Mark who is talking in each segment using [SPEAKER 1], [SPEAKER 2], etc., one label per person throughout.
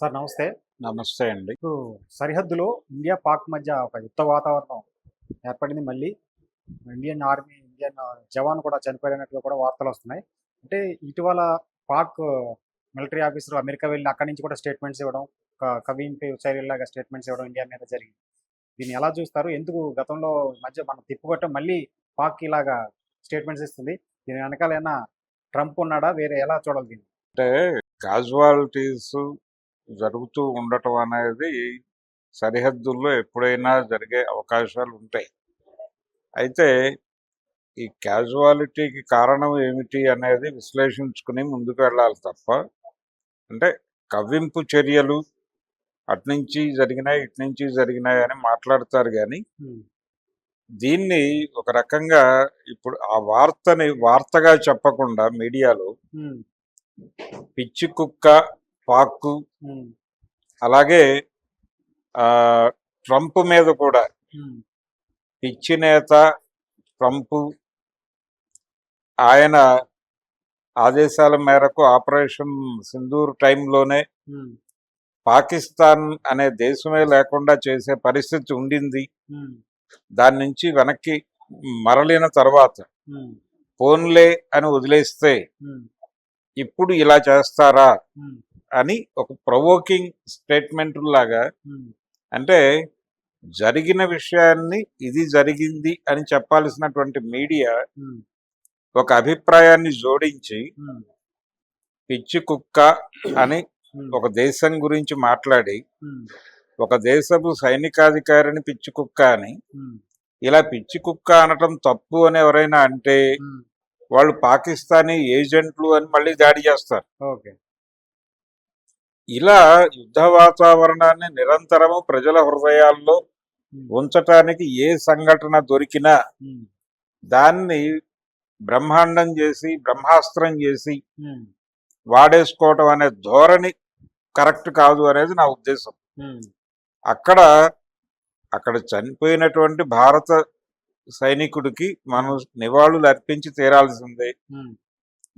[SPEAKER 1] Sir నమస్తే.
[SPEAKER 2] నమస్తే అండి.
[SPEAKER 1] ఇప్పుడు సరిహద్దులో ఇండియా పాక్ మధ్య ఒక యుద్ధ వాతావరణం ఏర్పడింది మళ్ళీ. ఇండియన్ ఆర్మీ ఇండియన్ జవాన్ కూడా చనిపోయినట్లు కూడా వార్తలు వస్తున్నాయి. అంటే ఇటీవల పాక్ మిలిటరీ ఆఫీసర్ అమెరికా వెళ్ళి అక్కడి నుంచి కూడా స్టేట్మెంట్స్ ఇవ్వడం కవింపై చర్యలాగా స్టేట్మెంట్స్ ఇవ్వడం ఇండియా మీద జరిగింది. దీన్ని ఎలా చూస్తారు? ఎందుకు గతంలో మధ్య మనం తిప్పుకొట్టం మళ్ళీ పాక్ ఇలాగా స్టేట్మెంట్స్ ఇస్తుంది? దీని వెనకాల ఏమైనా ట్రంప్ ఉన్నాడా? వేరే ఎలా చూడాలి దీన్ని?
[SPEAKER 2] అంటే కాజువాలిటీస్ జరుగుతూ ఉండటం అనేది సరిహద్దుల్లో ఎప్పుడైనా జరిగే అవకాశాలు ఉంటాయి. అయితే ఈ క్యాజువాలిటీకి కారణం ఏమిటి అనేది విశ్లేషించుకుని ముందుకు వెళ్ళాలి తప్ప అంటే కవ్వింపు చర్యలు అట్నుంచి జరిగినాయి ఇట్నుంచి జరిగినాయి అని మాట్లాడతారు కానీ దీన్ని ఒక రకంగా ఇప్పుడు ఆ వార్తని వార్తగా చెప్పకుండా మీడియాలో పిచ్చి కుక్క
[SPEAKER 1] ఉమ్,
[SPEAKER 2] అలాగే ట్రంప్ మీద కూడా పిచ్చి నేత ట్రంప్ ఆయన ఆదేశాల మేరకు ఆపరేషన్ సింధూర్ టైంలోనే పాకిస్తాన్ అనే దేశమే లేకుండా చేసే పరిస్థితి ఉండింది. దాని నుంచి వెనక్కి మరలిన తర్వాత ఫోన్లే అని వదిలేస్తే ఇప్పుడు ఇలా చేస్తారా? అని ఒక ప్రొవోకింగ్ స్టేట్మెంట్ లాగా అంటే జరిగిన విషయాన్ని ఇది జరిగింది అని చెప్పాల్సినటువంటి మీడియా ఒక అభిప్రాయాన్ని జోడించి పిచ్చి కుక్క అని ఒక దేశం గురించి మాట్లాడి ఒక దేశపు సైనికాధికారిని పిచ్చి కుక్క అని ఇలా పిచ్చి కుక్క అనటం తప్పు అని ఎవరైనా అంటే వాళ్ళు పాకిస్తానీ ఏజెంట్లు అని మళ్ళీ దాడి చేస్తారు.
[SPEAKER 1] ఓకే.
[SPEAKER 2] ఇలా యుద్ధ వాతావరణాన్ని నిరంతరము ప్రజల హృదయాల్లో ఉంచటానికి ఏ సంఘటన దొరికినా దాన్ని బ్రహ్మాండం చేసి బ్రహ్మాస్త్రం చేసి వాడేసుకోవటం అనే ధోరణి కరెక్ట్ కాదు అనేది నా ఉద్దేశం. అక్కడ అక్కడ చనిపోయినటువంటి భారత సైనికుడికి మనం నివాళులు అర్పించి తీరాల్సిందే.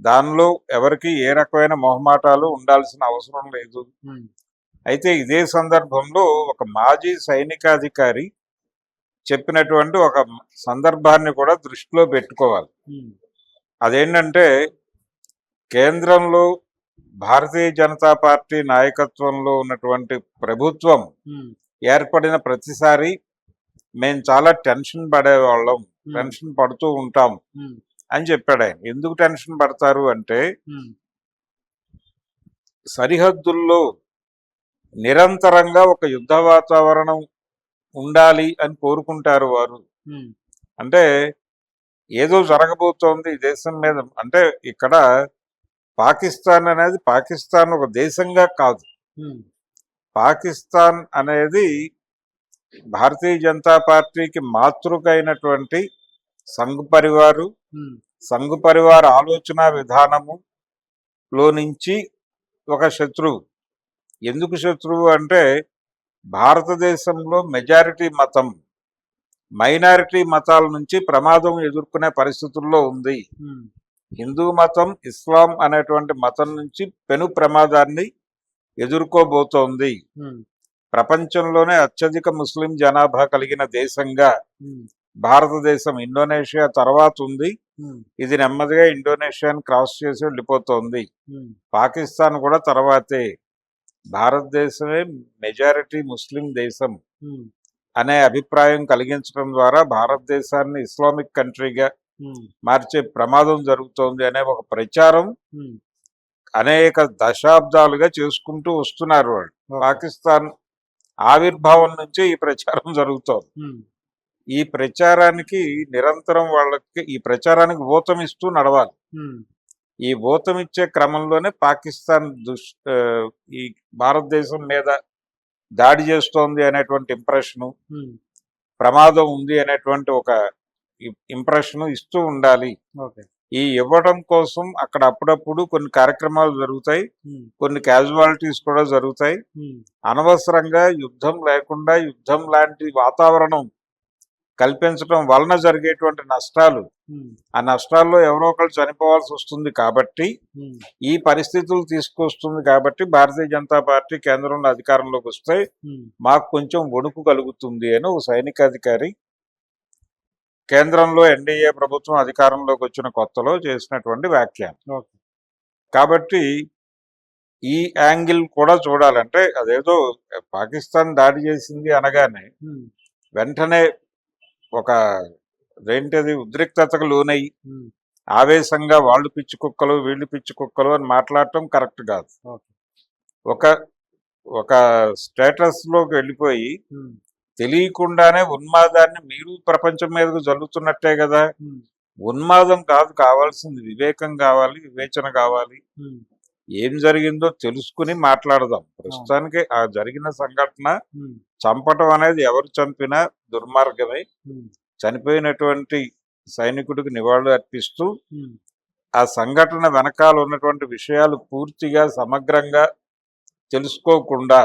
[SPEAKER 2] దానిలో ఎవరికి ఏ రకమైన మొహమాటాలు ఉండాల్సిన అవసరం లేదు. అయితే ఇదే సందర్భంలో ఒక మాజీ సైనికాధికారి చెప్పినటువంటి ఒక సందర్భాన్ని కూడా దృష్టిలో పెట్టుకోవాలి. అదేంటంటే కేంద్రంలో భారతీయ జనతా పార్టీ నాయకత్వంలో ఉన్నటువంటి ప్రభుత్వం ఏర్పడిన ప్రతిసారి మేము చాలా టెన్షన్ పడేవాళ్ళం. టెన్షన్ పడుతూ ఉంటాం. అని చెప్పాడు ఆయన. ఎందుకు టెన్షన్ పడతారు అంటే సరిహద్దుల్లో నిరంతరంగా ఒక యుద్ధ వాతావరణం ఉండాలి అని కోరుకుంటారు వారు. అంటే ఏదో జరగబోతోంది ఈ దేశం మీద. అంటే ఇక్కడ పాకిస్తాన్ అనేది పాకిస్తాన్ ఒక దేశంగా కాదు. పాకిస్తాన్ అనేది భారతీయ జనతా పార్టీకి మాతృక అయినటువంటి సంఘ్ పరివారు సంఘ్ పరివార్ ఆలోచన విధానము లో నుంచి ఒక శత్రువు. ఎందుకు శత్రువు అంటే భారతదేశంలో మెజారిటీ మతం మైనారిటీ మతాల నుంచి ప్రమాదం ఎదుర్కొనే పరిస్థితుల్లో ఉంది. హిందూ మతం ఇస్లాం అనేటువంటి మతం నుంచి పెను ప్రమాదాన్ని ఎదుర్కోబోతోంది. ప్రపంచంలోనే అత్యధిక ముస్లిం జనాభా కలిగిన దేశంగా భారతదేశం ఇండోనేషియా తర్వాత ఉంది. ఇది నెమ్మదిగా ఇండోనేషియాని క్రాస్ చేసి వెళ్ళిపోతోంది. పాకిస్తాన్ కూడా తర్వాతే. భారతదేశమే మెజారిటీ ముస్లిం దేశం అనే అభిప్రాయం కలిగించడం ద్వారా భారతదేశాన్ని ఇస్లామిక్ కంట్రీగా మార్చే ప్రమాదం జరుగుతోంది అనే ఒక ప్రచారం అనేక దశాబ్దాలుగా చేసుకుంటూ వస్తున్నారు వాళ్ళు. పాకిస్తాన్ ఆవిర్భావం నుంచే ఈ ప్రచారం జరుగుతోంది. ఈ ప్రచారానికి నిరంతరం వాళ్ళకి ఈ ప్రచారానికి ఊతమిస్తూ నడవాలి. ఈ ఊతమిచ్చే క్రమంలోనే పాకిస్తాన్ దుష్ ఈ భారతదేశం మీద దాడి చేస్తోంది అనేటువంటి ఇంప్రెషను ప్రమాదం ఉంది అనేటువంటి ఒక ఇంప్రెషన్ ఇస్తూ ఉండాలి. ఈ ఇవ్వడం కోసం అక్కడ అప్పుడప్పుడు కొన్ని కార్యక్రమాలు జరుగుతాయి. కొన్ని క్యాజువాలిటీస్ కూడా జరుగుతాయి. అనవసరంగా యుద్ధం లేకుండా యుద్ధం లాంటి వాతావరణం కల్పించడం వలన జరిగేటువంటి నష్టాలు. ఆ నష్టాల్లో ఎవరో ఒకరు చనిపోవాల్సి వస్తుంది కాబట్టి ఈ పరిస్థితులు తీసుకొస్తుంది కాబట్టి భారతీయ జనతా పార్టీ కేంద్రంలో అధికారంలోకి వస్తే మాకు కొంచెం వణుకు కలుగుతుంది అని ఒక సైనికాధికారి కేంద్రంలో ఎన్డీఏ ప్రభుత్వం అధికారంలోకి వచ్చిన కొత్తలో చేసినటువంటి వ్యాఖ్యానం. కాబట్టి ఈ యాంగిల్ కూడా చూడాలంటే అదేదో పాకిస్తాన్ దాడి చేసింది అనగానే వెంటనే ఒక ఏంటది ఉద్రిక్తతకు లోనై
[SPEAKER 1] ఉమ్,
[SPEAKER 2] ఆవేశంగా వాళ్ళు పిచ్చి కుక్కలు వీళ్ళు పిచ్చి కుక్కలు అని మాట్లాడటం కరెక్ట్ కాదు. ఒక ఒక స్టేటస్లోకి వెళ్ళిపోయి తెలియకుండానే ఉన్మాదాన్ని మీరు ప్రపంచం మీదకు జల్లుతున్నట్టే కదా! ఉన్మాదం కాదు కావాల్సింది వివేకం కావాలి వివేచన కావాలి. ఏం జరిగిందో తెలుసుకుని మాట్లాడదాం. ప్రస్తుతానికి ఆ జరిగిన సంఘటన చంపటం అనేది ఎవరు చంపినా దుర్మార్గమే. చనిపోయినటువంటి సైనికుడికి నివాళులు అర్పిస్తూ ఆ సంఘటన వెనకాల ఉన్నటువంటి విషయాలు పూర్తిగా సమగ్రంగా తెలుసుకోకుండా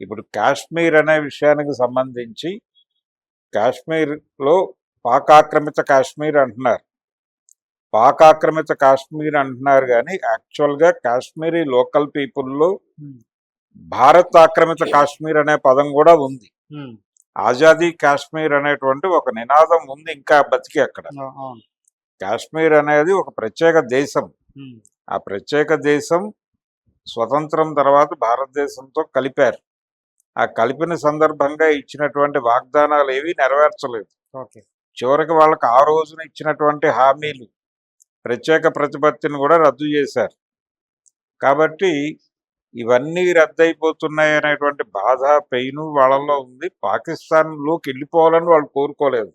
[SPEAKER 2] ఇప్పుడు కాశ్మీర్ అనే విషయానికి సంబంధించి కాశ్మీర్లో పాకాక్రమిత కాశ్మీర్ అంటున్నారు. పాకాక్రమిత కాశ్మీర్ అంటున్నారు కానీ యాక్చువల్గా కాశ్మీరీ లోకల్ పీపుల్లో
[SPEAKER 1] ఉమ్,
[SPEAKER 2] భారత్ ఆక్రమిత కాశ్మీర్ అనే పదం కూడా ఉంది.
[SPEAKER 1] ఉమ్,
[SPEAKER 2] ఆజాదీ కాశ్మీర్ అనేటువంటి ఒక నినాదం ఉంది ఇంకా బతికి అక్కడ. కాశ్మీర్ అనేది ఒక ప్రత్యేక దేశం.
[SPEAKER 1] ఉమ్,
[SPEAKER 2] ఆ ప్రత్యేక దేశం స్వతంత్రం తర్వాత భారతదేశంతో కలిపారు. ఆ కలిపిన సందర్భంగా ఇచ్చినటువంటి వాగ్దానాలు ఏవి నెరవేర్చలేదు. చివరికి వాళ్ళకి ఆ రోజున ఇచ్చినటువంటి హామీలు ప్రత్యేక ప్రతిపత్తిని కూడా రద్దు చేశారు. కాబట్టి ఇవన్నీ రద్దయిపోతున్నాయి అనేటువంటి బాధ పెయిన్ వాళ్ళలో ఉంది. పాకిస్తాన్లోకి వెళ్ళిపోవాలని వాళ్ళు కోరుకోలేదు.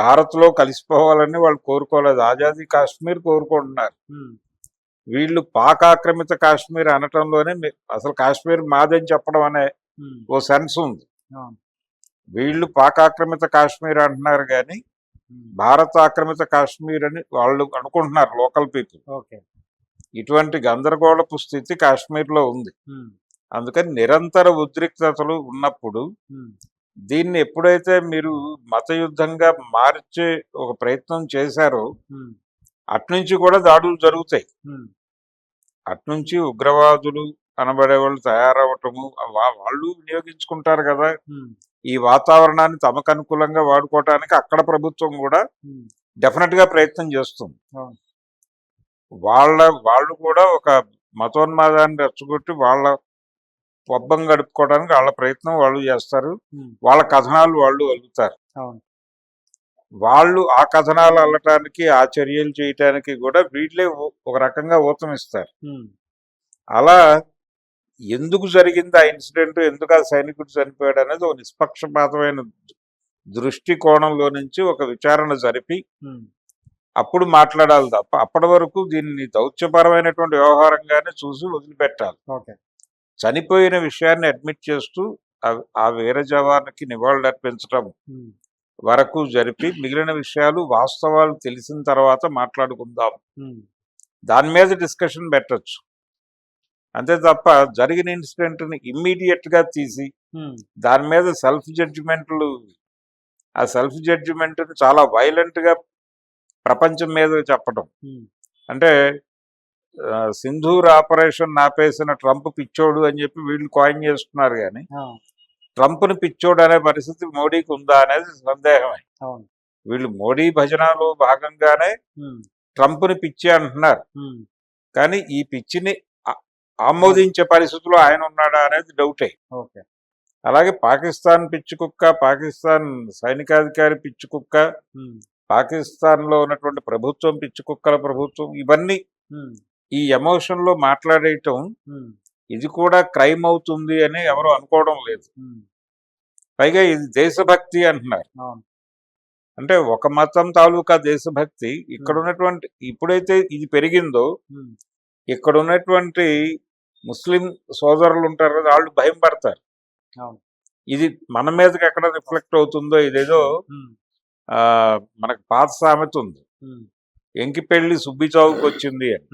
[SPEAKER 2] భారత్లో కలిసిపోవాలని వాళ్ళు కోరుకోలేదు. ఆజాదీ కాశ్మీర్ కోరుకుంటున్నారు. వీళ్ళు పాక్ ఆక్రమిత కాశ్మీర్ అనటంలోనే అసలు కాశ్మీర్ మాదని చెప్పడం అనే ఓ సెన్స్ ఉంది. వీళ్ళు పాక్ ఆక్రమిత కాశ్మీర్ అంటున్నారు కానీ భారత ఆక్రమిత కాశ్మీర్ అని వాళ్ళు అనుకుంటున్నారు లోకల్ పీపుల్
[SPEAKER 1] ఓకే
[SPEAKER 2] ఇటువంటి గందరగోళపు స్థితి కాశ్మీర్లో ఉంది.
[SPEAKER 1] ఉమ్,
[SPEAKER 2] అందుకని నిరంతర ఉద్రిక్తతలు ఉన్నప్పుడు
[SPEAKER 1] ఉమ్,
[SPEAKER 2] దీన్ని ఎప్పుడైతే మీరు మత యుద్ధంగా మార్చే ఒక ప్రయత్నం చేశారో అట్నుంచి కూడా దాడులు జరుగుతాయి. అట్నుంచి ఉగ్రవాదులు అనబడే వాళ్ళు తయారవటము వాళ్ళు వినియోగించుకుంటారు కదా. ఈ వాతావరణాన్ని తమకు అనుకూలంగా వాడుకోవటానికి అక్కడ ప్రభుత్వం కూడా డెఫినెట్గా ప్రయత్నం చేస్తుంది. వాళ్ళ వాళ్ళు కూడా ఒక మతోన్మాదాన్ని రెచ్చగొట్టి వాళ్ళ పబ్బం గడుపుకోవడానికి వాళ్ళ ప్రయత్నం వాళ్ళు చేస్తారు. వాళ్ళ కథనాలు వాళ్ళు అల్లుతారు. వాళ్ళు ఆ కథనాలు అల్లటానికి ఆ చర్యలు చేయటానికి కూడా వీళ్ళే ఒక రకంగా ఊతమిస్తారు. అలా ఎందుకు జరిగింది ఆ ఇన్సిడెంట్? ఎందుకు ఆ సైనికుడు చనిపోయాడు అనేది ఒక నిష్పక్షపాతమైన దృష్టి కోణంలో నుంచి ఒక విచారణ జరిపి అప్పుడు మాట్లాడాలి తప్ప అప్పటి వరకు దీన్ని దౌత్యపరమైనటువంటి వ్యవహారంగానే చూసి వదిలిపెట్టాలి. చనిపోయిన విషయాన్ని అడ్మిట్ చేస్తూ ఆ- వీర జవాన్కి నివాళులు అర్పించడం వరకు జరిపి మిగిలిన విషయాలు వాస్తవాలు తెలిసిన తర్వాత మాట్లాడుకుందాం. దాని మీద డిస్కషన్ పెట్టొచ్చు. అంతే తప్ప జరిగిన ఇన్సిడెంట్ని ఇమ్మీడియట్గా తీసి దాని మీద సెల్ఫ్ జడ్జిమెంట్లు ఆ సెల్ఫ్ జడ్జిమెంట్ చాలా వైలెంట్గా ప్రపంచం మీద చెప్పడం అంటే సింధూర్ ఆపరేషన్ ఆపేసిన ట్రంప్ పిచ్చోడు అని చెప్పి వీళ్ళు కాయిన్ చేస్తున్నారు కానీ ట్రంప్ని పిచ్చోడు అనే పరిస్థితి మోడీకి ఉందా అనేది సందేహమే. వీళ్ళు మోడీ భజనలో భాగంగానే ట్రంప్ని పిచ్చి అంటున్నారు. కానీ ఈ పిచ్చిని ఆమోదించే పరిస్థితిలో ఆయన ఉన్నాడా అనేది డౌటే.
[SPEAKER 1] ఓకే.
[SPEAKER 2] అలాగే పాకిస్తాన్ పిచ్చి కుక్క పాకిస్తాన్ సైనికాధికారి పిచ్చి కుక్క పాకిస్తాన్లో ఉన్నటువంటి ప్రభుత్వం పిచ్చి కుక్కల ప్రభుత్వం ఇవన్నీ ఈ ఎమోషన్లో మాట్లాడేయటం ఇది కూడా క్రైమ్ అవుతుంది అని ఎవరు అనుకోవడం లేదు. పైగా ఇది దేశభక్తి అంటున్నారు. అంటే ఒక మతం తాలూకా దేశభక్తి ఇక్కడ ఉన్నటువంటి ఇప్పుడైతే ఇది పెరిగిందో ఇక్కడ ఉన్నటువంటి ముస్లిం సోదరులు ఉంటారు కదా వాళ్ళు భయం పడతారు. ఇది మన మీదకి ఎక్కడ రిఫ్లెక్ట్ అవుతుందో ఇదేదో మనకు పాత సామెత ఉంది. ఎంకి పెళ్ళి సుబ్బి చావుకు వచ్చింది అని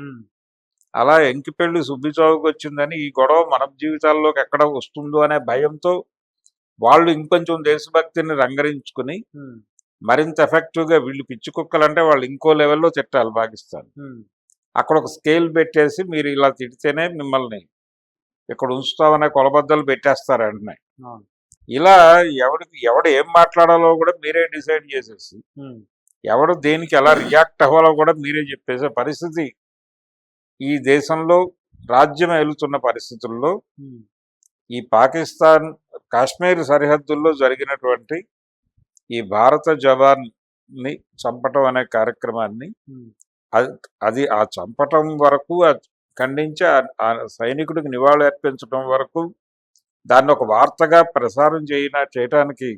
[SPEAKER 2] అలా ఎంకి పెళ్ళి సుబ్బి చావుకు వచ్చిందని ఈ గొడవ మన జీవితాల్లోకి ఎక్కడ వస్తుందో అనే భయంతో వాళ్ళు ఇంకొంచెం దేశభక్తిని రంగరించుకుని మరింత ఎఫెక్టివ్గా వీళ్ళు పిచ్చి కుక్కలంటే వాళ్ళు ఇంకో లెవెల్లో తిట్టాలి పాకిస్తాన్. అక్కడ ఒక స్కేల్ పెట్టేసి మీరు ఇలా తిడితేనే మిమ్మల్ని ఇక్కడ ఉంచుతామనే కొలబద్దలు పెట్టేస్తారు వెంటనే. ఇలా ఎవడికి ఎవడు ఏం మాట్లాడాలో కూడా మీరే డిసైడ్ చేసేసి ఎవడు దేనికి ఎలా రియాక్ట్ అవ్వాలో కూడా మీరే చెప్పేసే పరిస్థితి ఈ దేశంలో రాజ్యం ఏలుతున్న పరిస్థితుల్లో ఈ పాకిస్తాన్ కాశ్మీర్ సరిహద్దుల్లో జరిగినటువంటి ఈ భారత జవాన్ని చంపటం అనే కార్యక్రమాన్ని అది అది ఆ చంపటం వరకు ఖండించి ఆ- సైనికుడికి నివాళి అర్పించడం వరకు దాన్ని ఒక వార్తగా ప్రసారం చేయన చేయటానికి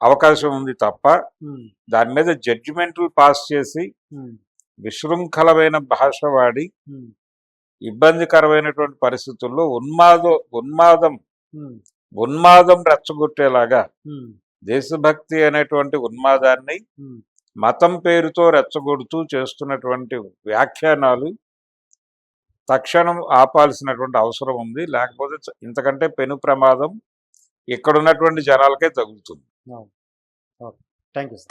[SPEAKER 2] అవకాశం ఉంది తప్ప దాని మీద జడ్జిమెంట్లు పాస్ చేసి విశృంఖలమైన భాష వాడి ఇబ్బందికరమైనటువంటి పరిస్థితుల్లో ఉన్మాద ఉన్మాదం ఉన్మాదం రెచ్చగొట్టేలాగా దేశభక్తి అనేటువంటి ఉన్మాదాన్ని. మతం పేరుతో రెచ్చగొడుతూ చేస్తున్నటువంటి వ్యాఖ్యానాలు తక్షణం ఆపాల్సినటువంటి అవసరం ఉంది. లేకపోతే ఇంతకంటే పెను ప్రమాదం ఇక్కడ ఉన్నటువంటి జనాలకే తగులుతుంది.
[SPEAKER 1] Thank you sir.